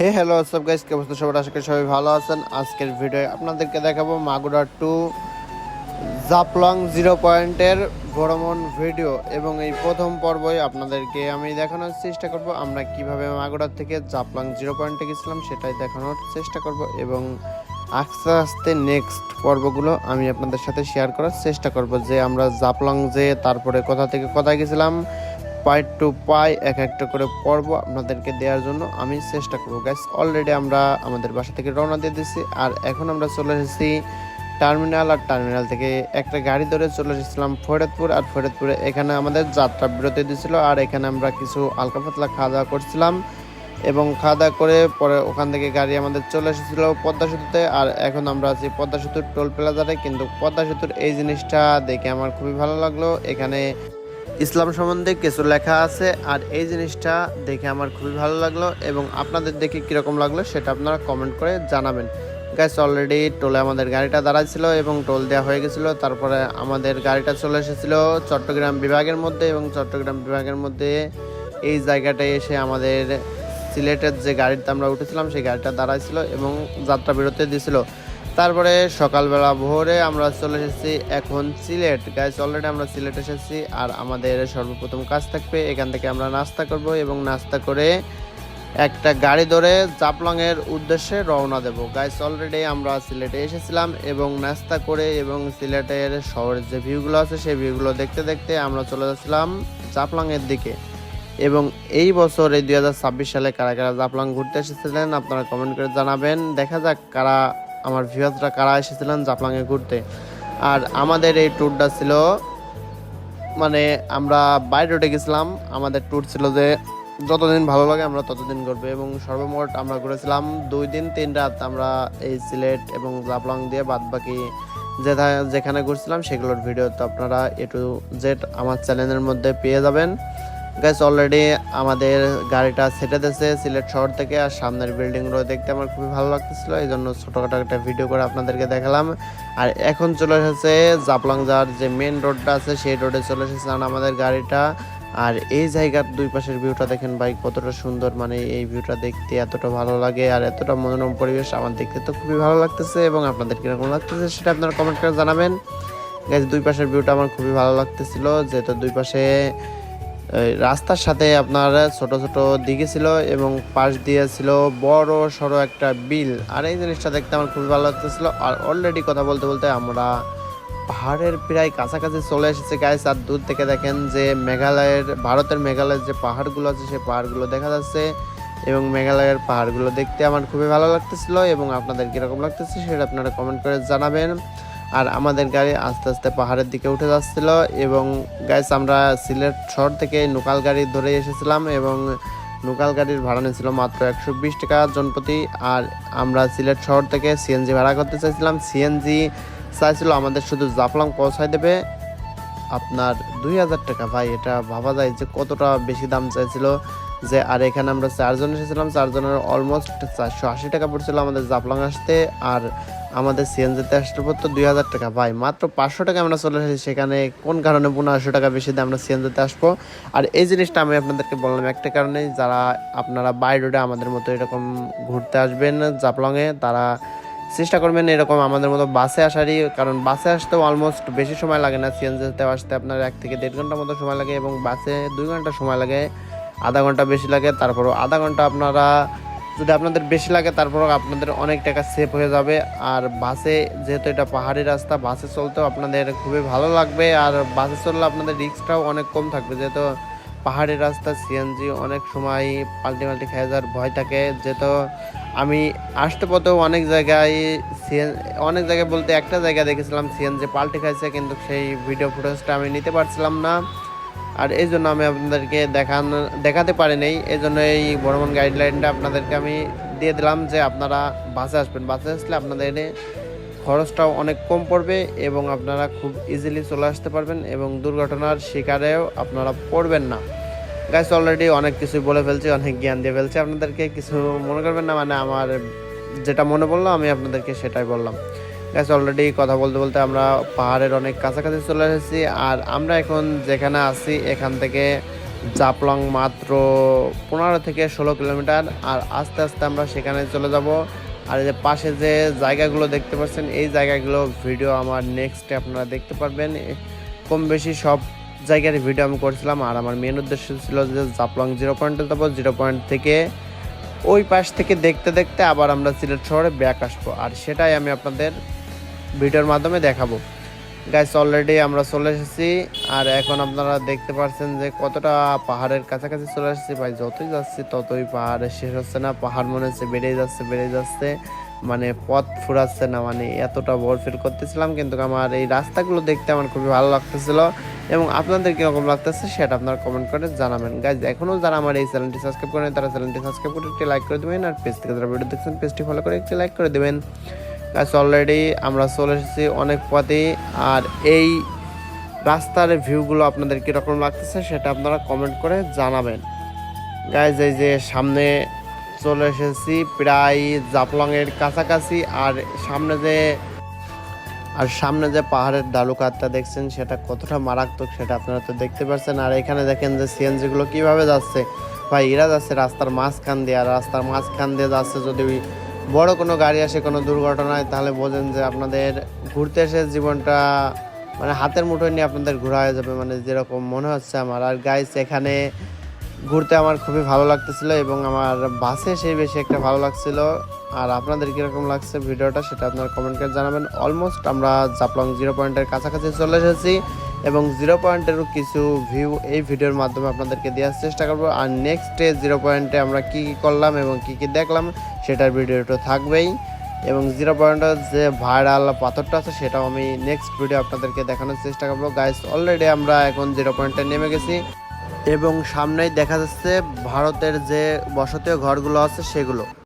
হে hello সব guys কে অবস্থা সবার আশা করি সবাই ভালো আছেন। আজকের ভিডিও আপনাদেরকে দেখাবো মাগুরা টু জাপলং জিরো পয়েন্টের ভ্রমণ ভিডিও এবং এই প্রথম পর্বই আপনাদেরকে আমি দেখানোর চেষ্টা করব, আমরা কীভাবে মাগুরা থেকে জাপলং জিরো পয়েন্টে গেছিলাম সেটাই দেখানোর চেষ্টা করব, এবং আস্তে আস্তে নেক্সট পর্বগুলো আমি আপনাদের সাথে শেয়ার করার চেষ্টা করব, যে আমরা জাপলং যে, তারপরে কোথা থেকে কোথায় গেছিলাম পাই টু পাই এক একটা করে পর্ব আপনাদেরকে দেওয়ার জন্য আমি চেষ্টা করব গ্যাস অলরেডি আমরা আমাদের বাসা থেকে রওনা দিয়ে দিচ্ছি আর এখন আমরা চলে এসেছি টার্মিনাল আর টার্মিনাল থেকে একটা গাড়ি ধরে চলে এসেছিলাম ফরিদপুর, আর ফরিদপুরে এখানে আমাদের যাত্রা বিরতি দিয়েছিল আর এখানে আমরা কিছু হালকা পাতলা খাওয়া দাওয়া করছিলাম এবং খাওয়া দাওয়া করে পরে ওখান থেকে গাড়ি আমাদের চলে এসেছিল পদ্মা সেতুতে, আর এখন আমরা আছি পদ্মা সেতুর টোল প্লাজারে কিন্তু পদ্মা সেতুর এই জিনিসটা দেখে আমার খুবই ভালো লাগল। এখানে ইসলাম সম্বন্ধে কিছু লেখা আছে, আর এই জিনিসটা দেখে আমার খুবই ভালো লাগল এবং আপনাদের দেখে কীরকম লাগল সেটা আপনারা কমেন্ট করে জানাবেন। গ্যাস অলরেডি টোলে আমাদের গাড়িটা দাঁড়াইছিল এবং টোল দেওয়া হয়ে গেছিল। তারপরে আমাদের গাড়িটা চলে এসেছিল চট্টগ্রাম বিভাগের মধ্যে এবং চট্টগ্রাম বিভাগের মধ্যে এই জায়গাটায় এসে আমাদের সিলেটের যে গাড়িতে আমরা উঠেছিলাম, সেই গাড়িটা দাঁড়াইছিল এবং যাত্রা বিরতি দিয়েছিল তারপরে সকালবেলা ভোরে আমরা চলে এসেছি এখন সিলেট। গাইস অলরেডি আমরা সিলেট এসেছি আর আমাদের সর্বপ্রথম কাজ থাকবে, এখান থেকে আমরা নাস্তা করব এবং নাস্তা করে একটা গাড়ি ধরে জাপলং এর উদ্দেশ্যে রওনা দেব। গাইস অলরেডি আমরা সিলেটে এসেছিলাম এবং নাস্তা করে এবং সিলেটের শহরের যে ভিউগুলো আছে সেই ভিউগুলো দেখতে দেখতে আমরা চলে যাচ্ছিলাম জাপলং এর দিকে। এবং এই বছর এই দুই হাজার ছাব্বিশ সালে কারা কারা জাপলং ঘুরতে এসেছিলেন আপনারা কমেন্ট করে জানাবেন। দেখা যাক কারা আমার ভিউয়ার্সরা কারা এসেছিলেন জাপলাঙে ঘুরতে? আর আমাদের এই ট্যুরটা ছিল মানে আমরা বাইরে রোডে গেছিলাম। আমাদের ট্যুর ছিল যে যতদিন ভালো লাগে আমরা ততদিন ঘুরবো এবং সর্বমোট আমরা ঘুরেছিলাম দুই দিন, তিন রাত আমরা এই সিলেট এবং জাপলং দিয়ে বাদ বাকি যেখানে ঘুরছিলাম সেগুলোর ভিডিও তো আপনারা এ টু জেড আমার চ্যানেলের মধ্যে পেয়ে যাবেন। গাইস অলরেডি আমাদের গাড়িটা সেটে দিয়েছে সিলেট শহর থেকে, আর সামনের বিল্ডিংগুলো দেখতে আমার খুবই ভালো লাগতেছিল এই জন্য ছোটোখাটো একটা ভিডিও করে আপনাদেরকে দেখালাম। আর এখন চলে এসেছে জাপলাং যাওয়ার যে মেন রোডটা আছে, সেই রোডে চলে এসেছে আমাদের গাড়িটা। আর এই জায়গার দুই পাশের ভিউটা দেখেন ভাই, কতটা সুন্দর মানে এই ভিউটা দেখতে এতটা ভালো লাগে, আর এতটা মনোরম পরিবেশ আমার দেখতে তো খুবই ভালো লাগতেছে, এবং আপনাদের কীরকম লাগতেছে সেটা আপনারা কমেন্ট করে জানাবেন। গাইজ দুই পাশের ভিউটা আমার খুবই ভালো লাগতেছিল, যেহেতু দুই পাশে রাস্তার সাথে আপনার ছোট ছোট দিঘি ছিল এবং পাশ দিয়ে ছিল বড় সড়ো একটা বিল। আর এই জিনিসটা দেখতে আমার খুবই ভালো লাগতেছিল। আর অলরেডি কথা বলতে বলতে আমরা পাহাড়ের প্রায় কাছাকাছি চলে এসেছে গাইস আর দূর থেকে দেখেন যে মেঘালয়ের, ভারতের মেঘালয়ের যে পাহাড়গুলো আছে, সেই পাহাড়গুলো দেখা যাচ্ছে। এবং মেঘালয়ের পাহাড়গুলো দেখতে আমার খুবই ভালো লাগতেছিল এবং আপনাদের কীরকম লাগতেছে সেটা আপনারা কমেন্ট করে জানাবেন। আর আমাদের গাড়ি আস্তে আস্তে পাহাড়ের দিকে উঠে যাচ্ছিল এবং গাইস আমরা সিলেট শহর থেকে নোকাল গাড়ি ধরে এসেছিলাম এবং নোকাল গাড়ির ভাড়া নিয়েছিল মাত্র একশো বিশ টাকা জনপ্রতি আর আমরা সিলেট শহর থেকে সিএনজি ভাড়া করতে চাইছিলাম। সিএনজি চাইছিল আমাদের শুধু জাফলং পৌঁছায় দেবে। আপনার দুই হাজার টাকা, ভাই, এটা ভাবা যায় যে কতটা বেশি দাম চাইছিল। যে, আর এখানে আমরা চারজন এসেছিলাম, চারজনের অলমোস্ট চারশো আশি টাকা পড়ছিল আমাদের জাফলং আসতে, আর আমাদের সিএনজিতে আসতে পড়তো দুই হাজার টাকা। ভাই, মাত্র পাঁচশো টাকা আমরা চলে এসেছি। সেখানে কোন কারণে পনেরোশো টাকা বেশি দিয়ে আমরা সিএনজিতে আসব? আর এই জিনিসটা আমি আপনাদেরকে বললাম একটা কারণে, যারা আপনারা বাই রোডে আমাদের মতো এরকম ঘুরতে আসবেন জাপলংয়ে তারা চেষ্টা করবেন এরকম আমাদের মতো বাসে আসারই, কারণ বাসে আসতেও অলমোস্ট বেশি সময় লাগে না সিএনজিতে আসতে। আপনার এক থেকে দেড় ঘণ্টার মতো সময় লাগে এবং বাসে দুই ঘণ্টা সময় লাগে। আধা ঘণ্টা বেশি লাগে, তারপরও আধা ঘণ্টা আপনারা যদি আপনাদের বেশি লাগে, তারপরও আপনাদের অনেক টাকা সেভ হয়ে যাবে। আর বাসে যেহেতু এটা পাহাড়ি রাস্তা, বাসে চলতেও আপনাদের খুবই ভালো লাগবে। আর বাসে চললে আপনাদের রিস্কটাও অনেক কম থাকবে। যেহেতু পাহাড়ি রাস্তা সিএনজি অনেক সময় পাল্টি পাল্টি খেয়ে যাওয়ার ভয় থাকে। যেহেতু আমি আসতে পথেও অনেক জায়গায় সিএন অনেক জায়গায় বলতে একটা জায়গায় দেখেছিলাম সিএনজি পাল্টি খাইছে, কিন্তু সেই ভিডিও ফুটেজটা আমি নিতে পারছিলাম না। আর এই জন্য আমি আপনাদেরকে দেখান দেখাতে পারি নাই এই জন্য এই বর্মন গাইডলাইনটা আপনাদেরকে আমি দিয়ে দিলাম যে আপনারা বাসে আসবেন। বাসে আসলে আপনাদের খরচটাও অনেক কম পড়বে এবং আপনারা খুব ইজিলি চলে আসতে পারবেন এবং দুর্ঘটনার শিকারেও আপনারা পড়বেন না। গাইস অলরেডি অনেক কিছু বলে ফেলছি, অনেক জ্ঞান দিয়ে ফেলছি আপনাদেরকে। কিছু মনে করবেন না মানে আমার যেটা মনে পড়ল, আমি আপনাদেরকে সেটাই বললাম। গাছ অলরেডি কথা বলতে বলতে আমরা পাহাড়ের অনেক কাছাকাছি চলে এসেছি। আর আমরা এখন যেখানে আছি, এখান থেকে জাপলং মাত্র পনেরো থেকে ষোলো কিলোমিটার। আর আস্তে আস্তে আমরা সেখানে চলে যাব। আর এই যে পাশে যে জায়গাগুলো দেখতে পাচ্ছেন, এই জায়গাগুলো ভিডিও আমার নেক্সটে আপনারা দেখতে পারবেন। কম বেশি সব জায়গার ভিডিও আমি করছিলাম। আর আমার মেন উদ্দেশ্য ছিল যে জাপলং জিরো পয়েন্টে যাব জিরো পয়েন্ট থেকে ওই পাশ থেকে দেখতে দেখতে আবার আমরা সিলেট শহরে ব্যাক আসব। আর সেটাই আমি আপনাদের ভিডিওর মাধ্যমে দেখাবো। গাইস অলরেডি আমরা চলে এসেছি। আর এখন আপনারা দেখতে পাচ্ছেন যে কতটা পাহাড়ের কাছাকাছি চলে এসেছি। ভাই, যতই যাচ্ছি ততই পাহাড়ের শেষ হচ্ছে না। পাহাড় মনে হচ্ছে বেড়ে যাচ্ছে বেড়ে যাচ্ছে। মানে পথ ফুরাচ্ছে না মানে এতটা বোর ফিল করতেছিলাম। কিন্তু আমার এই রাস্তাগুলো দেখতে আমার খুবই ভালো লাগতেছিল। এবং আপনাদের কীরকম লাগতেছে সেটা আপনারা কমেন্ট করে জানাবেন। গাইজ এখনও যারা আমার এই চ্যানেলটি সাবস্ক্রাইব করেন তারা চ্যানেলটি সাবস্ক্রাইব করে একটি লাইক করে দেবেন। আর পেজ থেকে যারা ভিডিও দেখছেন পেজটি ফলো করে একটি লাইক করে দেবেন। গাছ অলরেডি আমরা চলে এসেছি অনেক পথে। আর এই রাস্তার ভিউগুলো আপনাদের কীরকম লাগতেছে সেটা আপনারা কমেন্ট করে জানাবেন। গাইজ এই যে সামনে চলে এসেছি প্রায় জাপলংয়ের কাছাকাছি, আর সামনে যে, আর সামনে যে পাহাড়ের ডালুকাতটা দেখছেন সেটা কতটা মারাত্মক সেটা আপনারা তো দেখতে পাচ্ছেন। আর এখানে দেখেন যে সিএনজি গুলো কীভাবে যাচ্ছে। ভাই, এরা যাচ্ছে রাস্তার মাঝখান দিয়ে, আর রাস্তার মাঝখান দিয়ে যাচ্ছে যদি বড় কোনো গাড়ি আসে, কোনো দুর্ঘটনায়, তাহলে বোঝেন যে আপনাদের ঘুরতে এসে জীবনটা মানে হাতের মুঠোয় নিয়ে আপনাদের ঘোরা হয়ে যাবে। মানে যেরকম মনে হচ্ছে আমার। আর গাইস এখানে ঘুরতে আমার খুবই ভালো লাগতেছিল এবং আমার বাসে সেই বেশি একটা ভালো লাগছিল। আর আপনাদের কীরকম লাগছে ভিডিওটা, সেটা আপনারা কমেন্ট করে জানাবেন। অলমোস্ট আমরা জাপলং জিরো পয়েন্টের কাছাকাছি চলে এসেছি। এবং জিরো পয়েন্টেরও কিছু ভিউ এই ভিডিওর মাধ্যমে আপনাদেরকে দেওয়ার চেষ্টা করব। আর নেক্সট ডে জিরো পয়েন্টে আমরা কি কি করলাম এবং কি কি দেখলাম, সেটার ভিডিওটা থাকবেই। এবং জিরো পয়েন্টের যে ভাইরাল পাথরটা আছে, সেটাও আমি নেক্সট ভিডিও আপনাদেরকে দেখানোর চেষ্টা করব। গাইস অলরেডি আমরা এখন জিরো পয়েন্টে নেমে গেছি। এবং সামনেই দেখা যাচ্ছে ভারতের যে বসতীয় ঘরগুলো আছে, সেগুলো।